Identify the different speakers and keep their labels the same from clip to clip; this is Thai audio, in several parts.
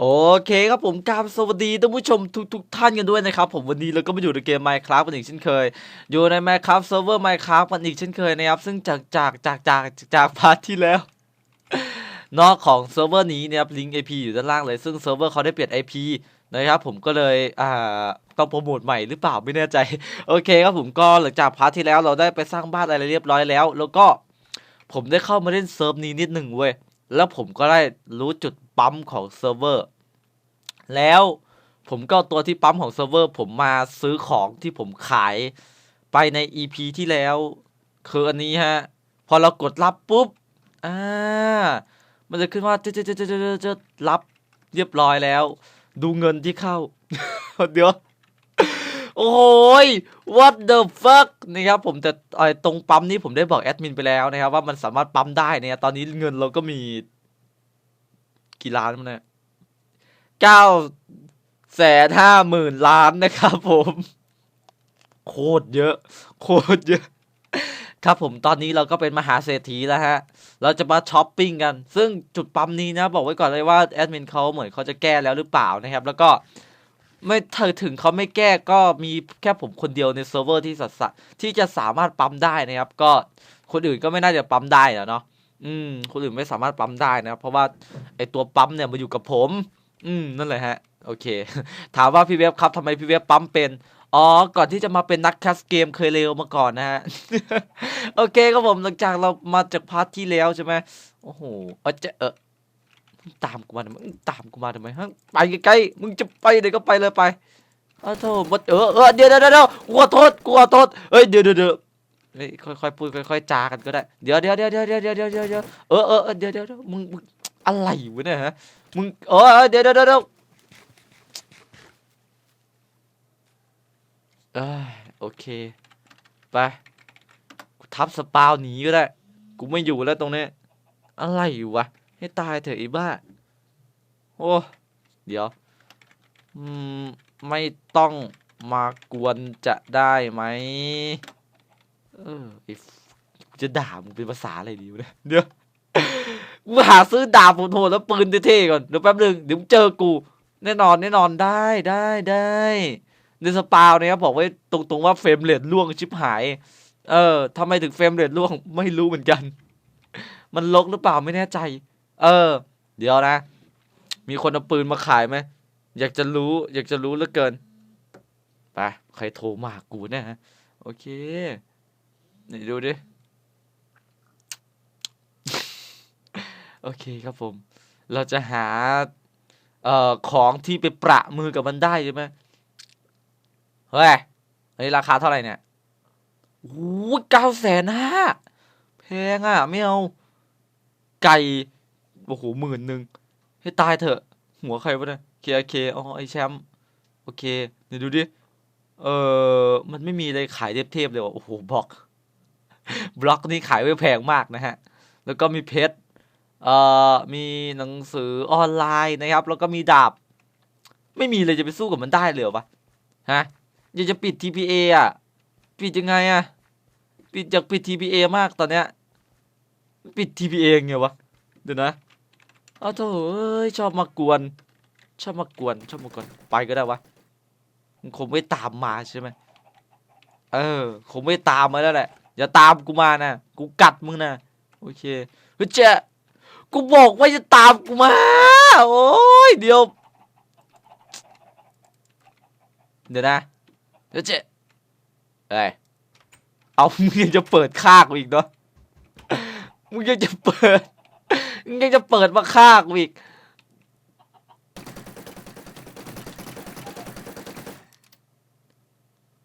Speaker 1: โอเคครับผมกราบสวัสดีท่านผู้ชมทุกๆท่านกันด้วยนะครับผมวันนี้เราก็มาอยู่ในเกม Minecraft กันอีกเช่นเคย อยู่ใน Minecraft Server Minecraft กันอีกเช่นเคยนะครับซึ่งจากจากจากจากจากพาร์ทที่แล้ว นอกของเซิร์ฟเวอร์นี้นะครับลิงก์ IP อยู่ด้านล่างเลย ซึ่งเซิร์ฟเวอร์เขาได้เปลี่ยน IP นะครับผมก็เลยอ่าต้องโปรโมทใหม่หรือเปล่าไม่แน่ใจโอเคครับผมก็หลังจากพาร์ทที่แล้วเราได้ไปสร้างบ้านอะไรเรียบร้อยแล้ว แล้วก็ผมได้เข้ามาเล่นเซิร์ฟนี้นิดหนึ่งเว้ยแล้วผมก็ได้รู้จุด ปั๊มของเซิร์ฟเวอร์แล้วผมก็ตัวที่ปั๊มของเซิร์ฟเวอร์ผมมาซื้อของที่ผมขายไปใน EP ที่แล้ว คืออันนี้ฮะ พอเรากดรับปุ๊บ อ่า มันจะขึ้นว่าจะจะจะจะจะจะรับเรียบร้อยแล้ว ดูเงินที่เข้า เดี๋ยว โอ้โหย what the fuck นะครับผมแต่ตรงปั๊มนี้ผมได้บอกแอดมินไปแล้วนะครับ ว่ามันสามารถปั๊มได้เนี่ยตอนนี้เงินเราก็มี กี่ล้านมันเนี่ยเก้าแสนห้าหมื่นล้านนะครับผม โคตรเยอะ โคตรเยอะ ครับผมตอนนี้เราก็เป็นมหาเศรษฐีแล้วฮะ เราจะมาช้อปปิ้งกัน ซึ่งจุดปั๊มนี้นะ บอกไว้ก่อนเลยว่าแอดมินเขาเหมือนเขาจะแก้แล้วหรือเปล่านะครับ แล้วก็ไม่ถ้าถึงเขาไม่แก้ก็มีแค่ผมคนเดียวในเซิร์ฟเวอร์ที่สัสะที่จะสามารถปั๊มได้นะครับ ก็คนอื่นก็ไม่น่าจะปั๊มได้อะเนาะ อืมคนอื่นไม่สามารถปั๊มได้นะครับเพราะว่าไอตัวปั๊มเนี่ยมาอยู่กับผม อืมนั่นแหละฮะ โอเค ถามว่าพี่เว็บครับทำไมพี่เว็บปั๊มเป็นอ๋อ ก่อนที่จะมาเป็นนักแคสเกมเคยเลวมาก่อนนะฮะ โอเคครับผมหลังจากเรามาจากพาร์ทที่แล้วใช่ไหมโอ้โหเออจะเออตามกูมาทำไมตามกูมาทำไมฮะไปใกล้ๆมึงจะไปไหนก็ไปเลยไปอ้าวโธ่มาเออเออเดี๋ยวเดี๋ยวเดี๋ยวกูขอโทษกูขอโทษเอ้ยเดี๋ยวเดี๋ยว เฮ้ยค่อยๆพูดค่อยๆจากันก็ได้ เดี๋ยวเดี๋ยวเดี๋ยวเดี๋ยวเดี๋ยวเดี๋ยวเดี๋ยวเดี๋ยวเออเออเดี๋ยวเดี๋ยวมึงมึงอะไรวะเนี่ยฮะมึงเออเดี๋ยวเดี๋ยวเดี๋ยวเดี๋ยวเอ้ยโอเคไปกูทับสปาวหนีก็ได้ กูไม่อยู่แล้วตรงนี้อะไรวะให้ตายเถอะไอ้บ้าโอ้เดี๋ยวอืมไม่ต้องมากวนจะได้ไหม เออไอ้จะด่ามึงเป็นภาษาอะไรดีวะเนี่ยเดี๋ยวกูหาซื้อดาบโหดแล้วปืนเท่ๆก่อนเดี๋ยวแป๊บนึงเดี๋ยวมึงเจอกู แน่นอนแน่นอนได้ได้ได้ในสปาวเนี่ยบอกไว้ตรงๆว่าเฟรมเรทล่วงชิบหาย เออทำไมถึงเฟรมเรทล่วงไม่รู้เหมือนกัน มันลกหรือเปล่าไม่แน่ใจ เออ เดี๋ยวนะ มีคนเอาปืนมาขายไหมอยากจะรู้ อยากจะรู้เหลือเกินไปใครโทรมาหากูเนี่ยฮะโอเค นี่ดูดิ โอเคครับผม เราจะหา เอ่อ ของที่ไปประมือกับมันได้ใช่ไหมเฮ้ยเฮ้ราคาเท่าไหร่เนี่ยโอ้เก้าแสนห้าแพงอะ ไม่เอา ไก่ โอ้โหหมื่นหนึ่ง ให้ตายเถอะ หัวใครวะเนี่ยเคเคอ๋อ ไอแชมป์ โอเค เดี๋ยวดูดิ เออ มันไม่มีอะไรขายเทพๆเลยว่ะ โอ้โหบอก บล็อกนี่ขายไว้แพงมากนะฮะ แล้วก็มีเพชรเอ่อมีหนังสือออนไลน์นะครับ แล้วก็มีดาบ ไม่มีเลยจะไปสู้กับมันได้เลยเหรอวะฮะอยากจะปิด TPA อะ ปิดยังไงอะ ปิดอยากปิด TPA มากตอนเนี้ย ปิด TPA ไงวะ เดี๋ยวนะเอาโถเอ้ยชอบมากวน ชอบมากวน ชอบมากวน ไปก็ได้วะคงไม่ตามมาใช่ไหมเออ คงไม่ตามมาแล้วแหละ อย่าตามกูมานะกูกัดมึงนะโอเคเฮ้ยเจ๊กูบอกว่าจะตามกูมา โอ้ยเดี๋ยว เดี๋ยวนะเดี๋ยวเจ๊เอ้ยเอามึงยังจะเปิดฆ่ากูอีกเนาะมึงยังจะเปิดมึงยังจะเปิดมาฆ่ากูอีก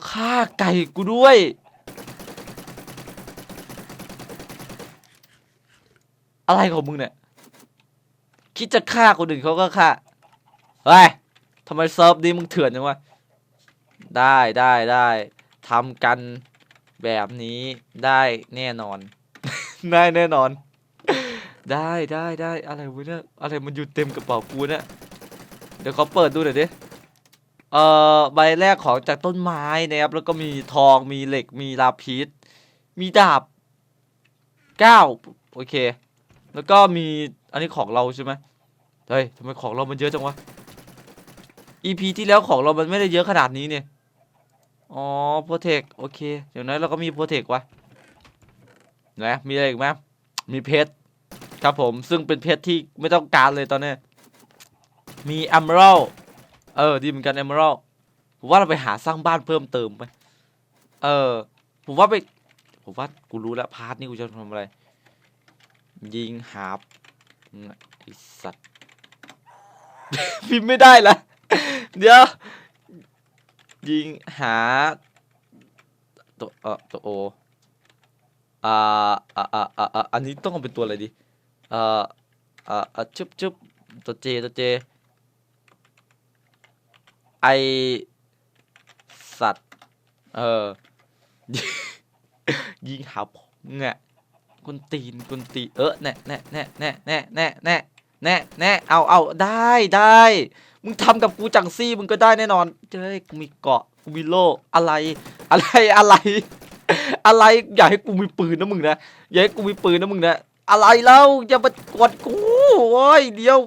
Speaker 1: ฆ่าไก่กูด้วย อะไรของมึงเนี่ย คิดจะฆ่าคนอื่นเขาก็ฆ่า เฮ้ยทำไมเซิร์ฟนี้มึงเถื่อนจังวะ ได้ได้ได้ทำกันแบบนี้ได้แน่นอน ได้แน่นอน ได้ได้ได้อะไรวะเนี่ยอะไรมันอยู่เต็มกระเป๋ากูเนี่ยเดี๋ยวเขาเปิดดูหน่อยดิเอ่อใบแรกของจากต้นไม้นะครับ แล้วก็มีทองมีเหล็กมีลาพิษมีดาบเก้าโอเค แล้วก็มีอันนี้ของเราใช่ไหมเฮ้ยทำไมของเรามันเยอะจังวะ EP ที่แล้วของเรามันไม่ได้เยอะขนาดนี้เนี่ย อ๋อโปรเทคโอเคอย่างนั้นเราก็มีโปรเทควะนะมีอะไรอีกไหมมีเพชรครับผมซึ่งเป็นเพชรที่ไม่ต้องการเลยตอนนี้ มีอ m ม r a l เออดีเหมือนกัน e m e r a l d ผมว่าเราไปหาสร้างบ้านเพิ่มเติมไป เออ ผมว่าไป ผมว่ากูรู้แล้วพาร์ทนี้กูจะทำอะไร ยิงหาบไอสัตว์ พิมพ์ไม่ได้ละเดี๋ยว ยิงหา ตัวเออตัวโออ่าอ่าอ่าอ่าอ่าอันนี้ต้องเป็นตัวอะไรดีเอ่ออ่าอ่าจุ๊บจุ๊บตัวเจตัวเจไอสัตว์ เออ ยิงหาผมเงะ กุนตีนกุนตีเออแน่แน่แน่แน่แน่แน่แน่แน่แน่เอาเอาได้ได้ มึงทำกับกูจังซี่มึงก็ได้แน่นอนเจ้ยกูมีเกาะกูมีโล่อะไร อะไรอะไร อะไรอยากให้กูมีปืนนะมึงนะอยากให้กูมีปืนนะมึงนะอะไรเล่าอย่ามากดกูโอ้ยเดี๋ยว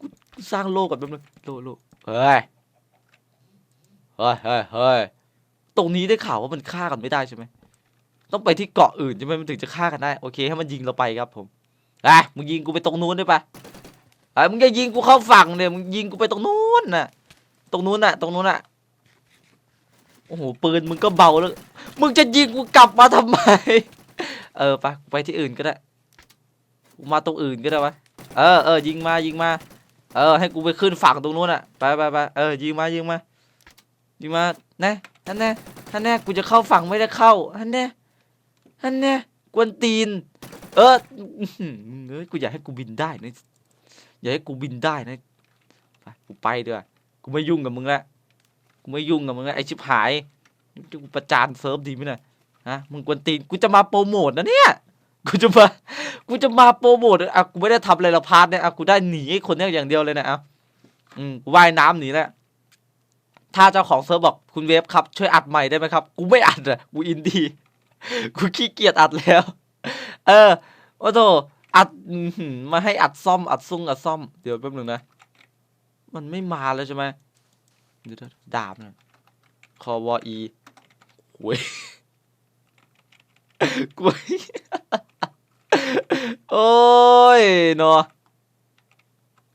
Speaker 1: กูสร้างโล่ก่อนแป๊บนึงโล่โล่เฮ้ยเฮ้ยเฮ้ยเฮ้ยตรงนี้ได้ข่าวว่ามันฆ่ากันไม่ได้ใช่ไหม ต้องไปที่เกาะอื่นใช่ไหมมันถึงจะฆ่ากันได้ โอเคให้มันยิงเราไปครับผมไอ้มึงยิงกูไปตรงนู้นได้ปะไอ้มึงจะยิงกูเข้าฝั่งเนี่ยมึงยิงกูไปตรงนู้นน่ะ ตรงนู้นน่ะ ตรงนู้นน่ะโอ้โหปืนมึงก็เบาแล้ว มึงจะยิงกูกลับมาทำไม เออไปไปที่อื่นก็ได้กูมาตรงอื่นก็ได้วะเออเออยิงมายิงมา เออ ให้กูไปขึ้นฝั่งตรงนู้นอะไปไปไปเออยิงมายิงมายิงมาแน่ท่านแน่ท่านแน่กูจะเข้าฝั่งไม่ได้เข้าท่านแน่ ท่นแน่กวนตีน เอออื้อหือมึงเอ้ยกูอยากให้กูบินได้นะอยากให้กูบินได้นะไปกูไปเถอะกูไม่ยุ่งกับมึงละกูไม่ยุ่งกับมึงละไอชิบหายกูประจานเซิร์ฟดีไหมเนี่ยฮะมึงกวนตีนกูจะมาโปรโมทนะเนี่ยกูจะมากูจะมาโปรโมทอะกูไม่ได้ทำอะไรละพาร์ทเนี่ยอะกูได้หนีไอ้คนนี้อย่างเดียวเลยนะอะอืมว่ายน้ำหนีแหละถ้าเจ้าของเซิร์ฟบอกคุณเวฟครับช่วยอัดใหม่ได้ไหมครับ กูไม่อัดอะกูอินดี้ กูขี้เกียจอัดแล้ว เออโอ้โถอัดมาให้อัดซ่อม อัดซุ่งอัดซ่อม เดี๋ยวแป๊บหนึงนะ มันไม่มาแล้วใช่ไหมเดี๋ยวดาบนะคอวอีหวยกวยโอ้ยเนาะ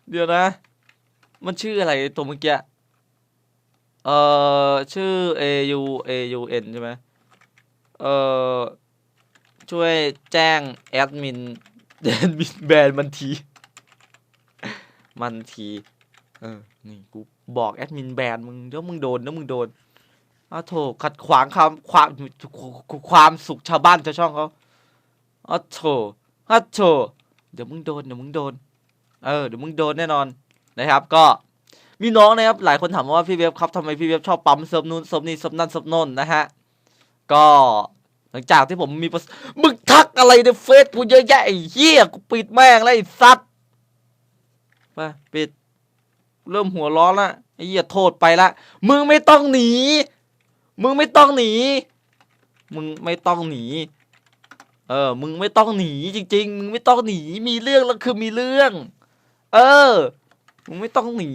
Speaker 1: เดี๋ยวนะ มันชื่ออะไรตัวเมื่อกี้ เอ่อ ชื่อ A U A U N ใช่ไหม เอ่อช่วยแจ้งแอดมินแอดมินแบนมันที มันทีเออนี่กูบอกแอดมินแบนมึงเดี๋ยวมึงโดนเดี๋ยวมึงโดนอ้าวโถขัดขวางความความความสุขชาวบ้านชาวช่องเขาอ้าวโถอ้าวโถเดี๋ยวมึงโดนเดี๋ยวมึงโดน เออเดี๋ยวมึงโดนแน่นอนนะครับ ก็มีน้องนะครับหลายคนถามว่าพี่เวฟครับทำไมพี่เวฟชอบปั๊มเซิร์ฟนู้นเซิร์ฟนี้เซิร์ฟนั่นเซิร์ฟโน่นนะฮะ ก็หลังจากที่ผมมีมึงทักอะไรในเฟซกูเยอะแยะไอ้เหี้ยกูปิดแม่งแล้วไอ้สัตว์ไปปิด เริ่มหัวร้อนละไอ้เหี้ยโทษไปละมึงไม่ต้องหนี มึงไม่ต้องหนี มึงไม่ต้องหนี เออ มึงไม่ต้องหนีจริง ๆ มึงไม่ต้องหนีมีเรื่องแล้วคือมีเรื่อง เออ มึงไม่ต้องหนี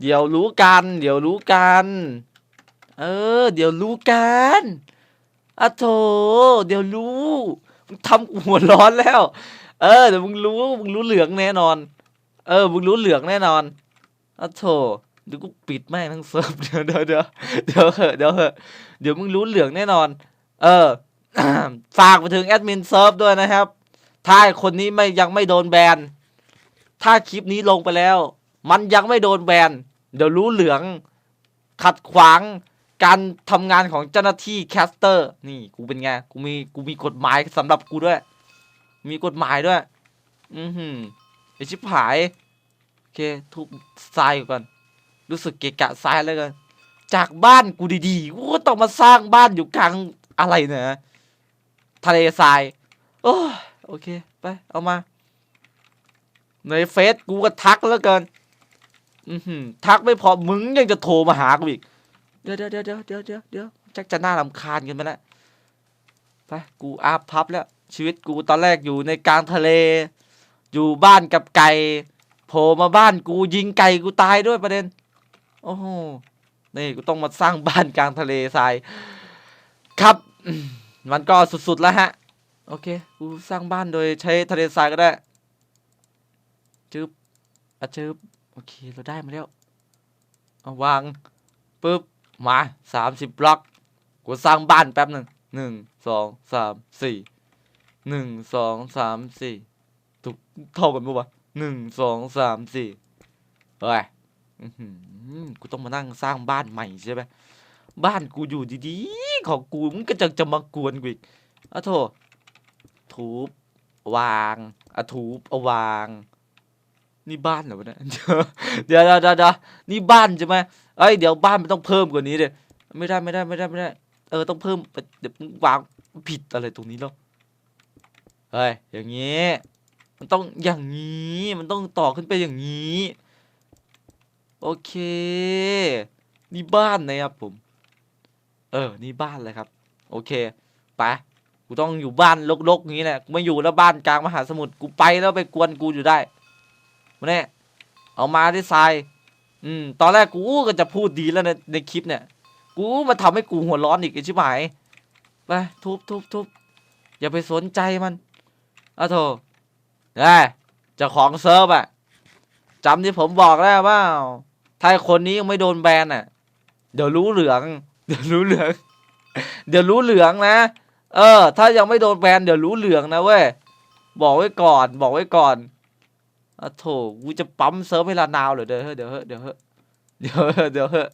Speaker 1: เดี๋ยวรู้กัน เดี๋ยวรู้กัน เออ เดี๋ยวรู้กันอะโถเดี๋ยวรู้มึงทำหัวร้อนแล้ว เออเดี๋ยวมึงรู้มึงรู้เหลืองแน่นอน เออมึงรู้เหลืองแน่นอนอะโถเดี๋ยวกูปิดแม่งทั้งเซิร์ฟเดี๋ยวเดี๋ยวเดี๋ยวเดี๋ยวเหอะเดี๋ยวเหอะเดี๋ยวมึงรู้เหลืองแน่นอน เออฝากไปถึงแอดมินเซิร์ฟด้วยนะครับ ถ้าคนนี้ไม่ยังไม่โดนแบน ถ้าคลิปนี้ลงไปแล้ว มันยังไม่โดนแบน เดี๋ยวรู้เหลือง ขัดขวาง การทำงานของเจ้าหน้าที่แคสเตอร์ นี่กูเป็นไง กูมีกูมีกฎหมายสำหรับกูด้วย มีกฎหมายด้วย อือหือไอชิบหาย โอเค ทุบทรายก่อน รู้สึกเกะกะทรายแล้วกัน จากบ้านกูดีๆ กูก็ต้องมาสร้างบ้านอยู่กลางอะไรเนี่ยทะเลทราย โอ้โอเค ไป เอามา ในเฟซกูก็ทักแล้วกินอือหือทักไม่พอ มึงยังจะโทรมาหากูอีก เดี๋ยวเดี๋ยวเดี๋ยวเดี๋ยวเดี๋ยวเดี๋ยวเดี๋ยวจักจะน่ารำคาญกันไปแล้วไปกูอาพับแล้ว ชีวิตกูตอนแรกอยู่ในกลางทะเล อยู่บ้านกับไก่โผล่มาบ้านกูยิงไก่กูตายด้วยประเด็น โอ้โหนี่กูต้องมาสร้างบ้านกลางทะเลทราย ครับ มันก็สุดๆแล้วฮะ โอเค กูสร้างบ้านโดยใช้ทะเลทรายก็ได้จึ๊บอะจึ๊บโอเค เราได้มาแล้ว เอาวางปุ๊บ มาสามสิบบล็อกกูสร้างบ้านแป๊บหนึ่งหนึ่งสองสามสี่หนึ่งสองสามสี่ถูกเท่ากันปะวะหนึ่งสองสามสี่เฮ้ยกูต้องมานั่งสร้างบ้านใหม่ใช่ไหมบ้านกูอยู่ดีๆ ของกูมึงก็จะจะมากวนกูอีกอะโถถูบวางอะถูบเอาวาง นี่บ้านเหรอวะเนี่ยเดี๋ยวเดี๋ยวเดี๋ยวเดี๋ยวนี่บ้านใช่ไหมเอ้ยเดี๋ยวบ้านมันต้องเพิ่มกว่านี้เลยไม่ได้ไม่ได้ไม่ได้ไม่ได้ เออต้องเพิ่มเดี๋ยววางผิดอะไรตรงนี้แล้วเฮ้ยอย่างนี้มันต้องอย่างนี้มันต้องต่อขึ้นไปอย่างนี้ โอเค นี่บ้านนะครับผม เออนี่บ้านเลยครับ โอเคไปกูต้องอยู่บ้านรกๆอย่างนี้แหละกูไม่อยู่แล้วบ้านกลางมหาสมุทรกูไปแล้วไปกวนกูอยู่ได้ มาเนี่ยเอามาที่ทราย อืม ตอนแรกกูก็จะพูดดีแล้วในในคลิปเนี่ย กูมาทำให้กูหัวร้อนอีกไอ้ชิบหาย ไปทุบทุบทุบอย่าไปสนใจมันอ้าโถเอ้จ้าของเซิร์ฟอะจำที่ผมบอกแล้วว่าถ้าคนนี้ยังไม่โดนแบนอะเดี๋ยวรู้เหลือง เดี๋ยวรู้เหลือง เดี๋ยวรู้เหลืองนะ เออ ถ้ายังไม่โดนแบนเดี๋ยวรู้เหลืองนะเว้ย บอกไว้ก่อน บอกไว้ก่อน อะโถกูจะปั๊มเซิร์ฟให้ลานาวเหรอเดี๋ยวเฮ้ยเดี๋ยวเฮ้ยเดี๋ยวเฮ้ยเดี๋ยวเฮ้ยเดี๋ยวเฮ้ย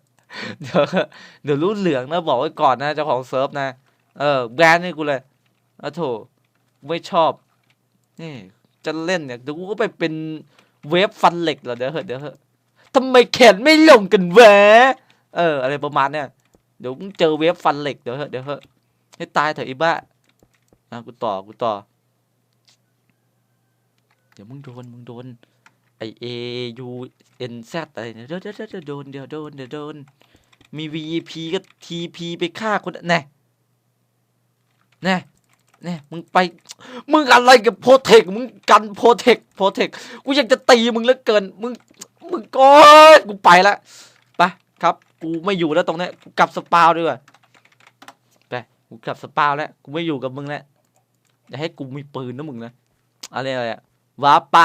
Speaker 1: เดี๋ยวเฮ้ยเดี๋ยวรู้เหลืองนะบอกไว้ก่อนนะเจ้าของเซิร์ฟนะ เออแบนให้กูเลยอะโถไม่ชอบนี่จะเล่นเนี่ยเดี๋ยวกูก็ไปเป็นเวฟฟันเหล็กเหรอเดี๋ยวเฮ้ยเดี๋ยวเฮ้ยทำไมแขนไม่ลงกันแวะเออ อะไรประมาณเนี้ยเดี๋ยวมึงเจอเวฟฟันเหล็กเดี๋ยวเหอะเดี๋ยวเหอะให้ตายเถอะอ้บ้าอะกูต่อกูต่อ เดี๋ยวมึงโดนมึงโดนไอเอยูเอ็นแซดอะไรเนี่ยเดี๋ยวเดี๋ยวเดี๋ยวโดนเดี๋ยวโดนเดี๋ยวโดนมี VP ก็ TP ไปฆ่าคนแน่แน่แน่มึงไป มึงอะไรกับโพเทคมึงกันโพเทคโพเทคกูอยากจะตีมึงเหลือเกิน มึงมึงก็กูไปละไปครับ กูไม่อยู่แล้วตรงนี้กูกลับสปาวดีกว่าไปกูกลับสปาวแล้วกูไม่อยู่กับมึงแล้วอย่าให้กูมีปืนนะมึงนะอะไรอะไรอะ ว้าร์ปไป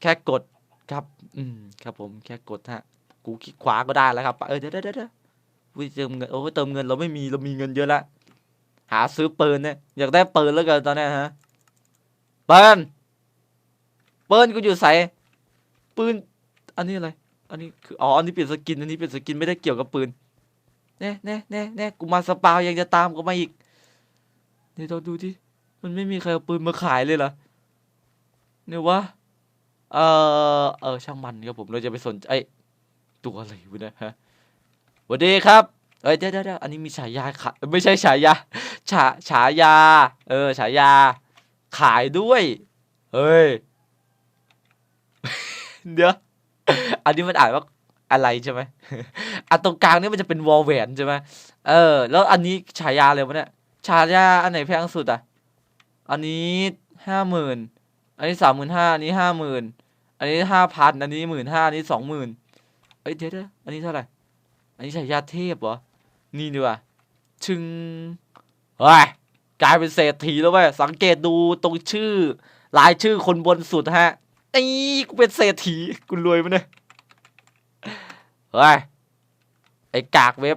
Speaker 1: แค่กดครับ อืม ครับผมแค่กดฮะ กูคลิกขวาก็ได้แล้วครับ เออเดี๋ยวเดี๋ยวเดี๋ยวเติมเงินโอ้ยเติมเงินเราไม่มีเรามีเงินเยอะละหาซื้อปืนเนี่ยอยากได้ปืนแล้วกันตอนนี้ฮะปืนปืนกูอยู่ใส่ปืน อันนี้อะไร อันนี้คืออ๋ออันนี้เปลี่ยนสกินอันนี้เปลี่ยนสกินไม่ได้เกี่ยวกับปืนแน่แน่แน่แน่กูมาสปาวยังจะตามกูมาอีกเดี๋ยวเราดูที่มันไม่มีใครเอาปืนมาขายเลยเหรอ เนี่ยวะ เออเออช่างมันครับผมเราจะไปสนใจไอ้ตัวอะไรวะนะฮะสวัสดีครับเอ้ยเดี๋ยวเดี๋ยวเดี๋ยวอันนี้มีฉายาขายไม่ใช่ฉายาฉาฉายา เออฉายา ขายด้วยเฮ้ยเดี๋ยวอันนี้มันอ่านว่าอะไรใช่ไหมอันตรงกลางนี่มันจะเป็นวอลแหวนใช่ไหมเออ แล้วอันนี้ฉายาเลยวะเนี่ยฉายาอันไหนแพงสุดอะ อันนี้ห้าหมื่น อันนี้สามหมื่นห้าอันนี้ห้าหมื่นอันนี้ห้าพันอันนี้หมื่นห้าอันนี้สองหมื่นเอ้ยเดี๋ยวเดี๋ยวอันนี้เท่าไหร่ อันนี้ฉายาเทพเหรอ นี่ดีกว่าชึงเฮ้ยกลายเป็นเศรษฐีแล้วเว้ยสังเกตดูตรงชื่อรายชื่อคนบนสุดฮะไอ้กูเป็นเศรษฐีกูรวยมั้ยเนี่ยเฮ้ยไอ้กากเว็บ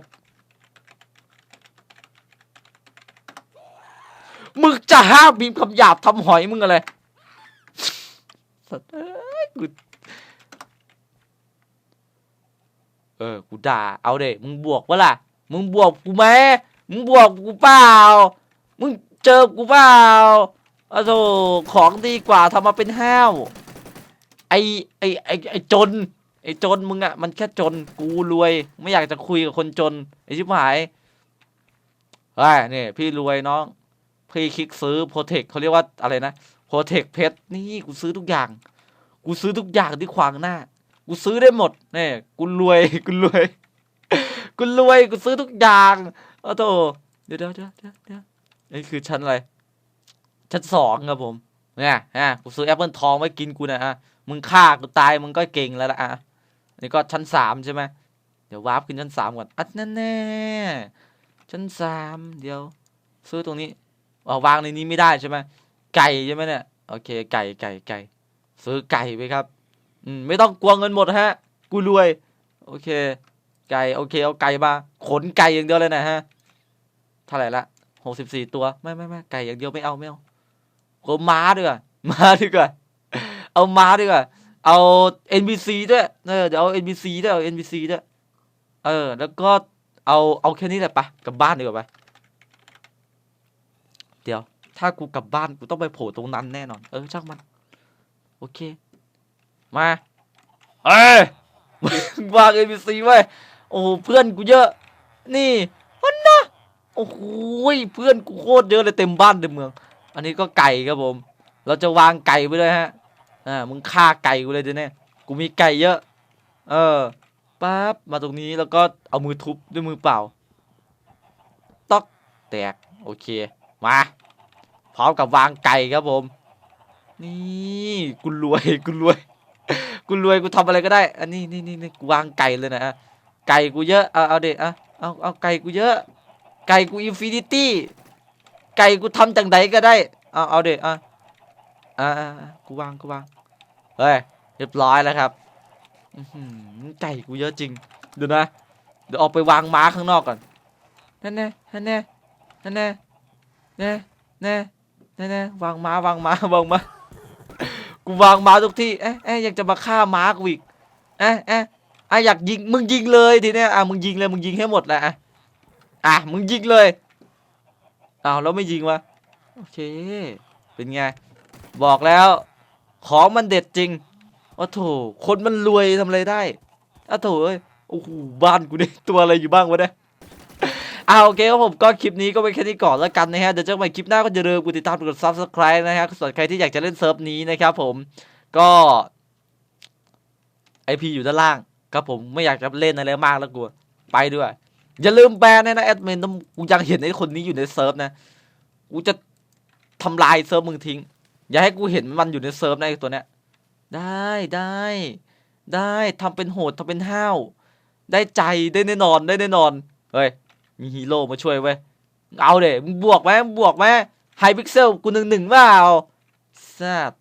Speaker 1: มึงจะห้ามบีมคำหยาบทำหอยมึงอะไร สัตว์เอ้ยกูเออ กูด่า เอาเด็มึงบวกวะล่ะ มึงบวกกูไหมมึงบวกกูเปล่า มึงเจอกูเปล่าอ้โธของดีกว่าทำมาเป็นห้าวไอไอไอไอจน ไอจนมึงอะมันแค่จน กูรวย ไม่อยากจะคุยกับคนจน ไอชิบหายเฮ้ยนี่พี่รวยน้อง พี่คลิกซื้อโปรเทคเขาเรียกว่าอะไรนะ โปรเทคเพชรนี่กูซื้อทุกอย่าง กูซื้อทุกอย่างที่ขวางหน้า กูซื้อได้หมดเนี่ยกูรวยกูรวย กูรวยกูซื้อทุกอย่างโอ้โธ่เดี๋ยวเดี๋ยวเดี๋ยวเดี๋ยวนี่คือชั้นอะไร ชั้นสองครับผมเนี่ยฮะกูซื้อแอปเปิลทองไว้กินกูนะฮะมึงฆ่ากูตายมึงก็เก่งแล้วละอะนี่ก็ชั้นสามใช่ไหมเดี๋ยววาร์ปขึ้นชั้นสามก่อนอัดแน่แน่ชั้นสามเดี๋ยว ซื้อตรงนี้อ๋อวางในนี้ไม่ได้ใช่ไหม ไก่ใช่ไหมเนี่ยโอเค ไก่ไก่ไก่ซื้อไก่ไปครับ อืมไม่ต้องกลัวเงินหมดฮะ กูรวย โอเค ไก่โอเคเอาไก่มา ขนไก่อย่างเดียวเลยนะฮะเท่าไหร่ละหกสิบสี่ตัวไม่ไม่ไม่ไก่อย่างเดียวไม่เอาไม่เอาขนม้าดีกว่าม้าดีกว่าเอาม้าดีกว่าเอา NPC ด้วยเออเดี๋ยวเอา NPC ด้วยเอา NPC ด้วยเออ แล้วก็เอาเอาแค่นี้แหละปะกลับบ้านดีกว่าปเดี๋ยว ถ้ากูกลับบ้านกูต้องไปโผล่ตรงนั้นแน่นอน เออช่างมัน โอเค มาเอ้ยวาง NPC ไว้โอ้เพื่อนกูเยอะ นี่มันนะโอ้โหยเพื่อนกูโคตรเยอะเลยเต็มบ้านเต็มเมือง อันนี้ก็ไก่ครับผม เราจะวางไก่ไปเลยฮะอ่ามึงฆ่าไก่กูเลยเดี๋ยวนี้กูมีไก่เยอะ เออปั๊บมาตรงนี้แล้วก็เอามือทุบด้วยมือเปล่า ตอกแตก โอเค มา พร้อมกับวางไก่ครับผม นี่กูรวยกูรวยกูรวยกูทำอะไรก็ได้ อันนี้นี่นี่นี่กูวางไก่เลยนะไก่กูเยอะเอาเอาเด็กอะเอาเอาไก่กูเยอะ ไก่กูอินฟินิตี้ไก่กูทำจากไหนก็ได้เอาเอาเด็กอะอ่ากูวางกูวางเฮ้ยเรียบร้อยแล้วครับอืไก่กูเยอะจริงเดี๋ยวนะเดี๋ยวออกไปวางม้าข้างนอกก่อนนั่นแน่นั่นแน่นั่นแน่แน่แน่ แน่แน่วางม้าวางม้าวางม้ากูวางม้าทุกที่เอ๊ะเอ๊ะยากจะมาฆ่าม้ากูอีกเอ๊ะเอ๊ะอะอยากยิงมึงยิงเลยทีเนี้ยอะมึงยิงเลยมึงยิงให้หมดแหละอะอะมึงยิงเลยอ้าวแล้วไม่ยิงวะโอเค เป็นไง บอกแล้ว ของมันเด็ดจริงโอ้โถคนมันรวยทำอะไรได้อ้าโถเอ้ยโอ้โหบ้านกูเนี่ยตัวอะไรอยู่บ้างวะเนี่ย เอาโอเคครับผมก็คลิปนี้ก็เป็นแค่นี้ก่อนแล้วกันนะฮะเดี๋ยวเจอกันใหม่คลิปหน้าก็อย่าลืมกดติดตามกด subscribe นะฮะส่วนใครที่อยากจะเล่นเซิร์ฟนี้นะครับผมก็ไอพีอยู่ด้านล่างครับผมไม่อยากจะเล่นอะไรมากแล้วกูไปด้วย อย่าลืมแบนนะนะแอดมินต้องกูยังเห็นไอ้คนนี้อยู่ในเซิร์ฟนะกูจะทำลายเซิร์ฟมึงทิ้ง อย่าให้กูเห็นมันอยู่ในเซิร์ฟนะไอ้ตัวเนี้ยได้ได้ได้ทำเป็นโหดทำเป็นห้าวได้ใจได้แน่นอนได้แน่นอนเฮ้ย มีฮีโร่มาช่วยเว้ยเอาเด็มึงบวกไหมบวกไหมไฮพิกเซลกูหนึ่งหนึ่งเปล่าแซด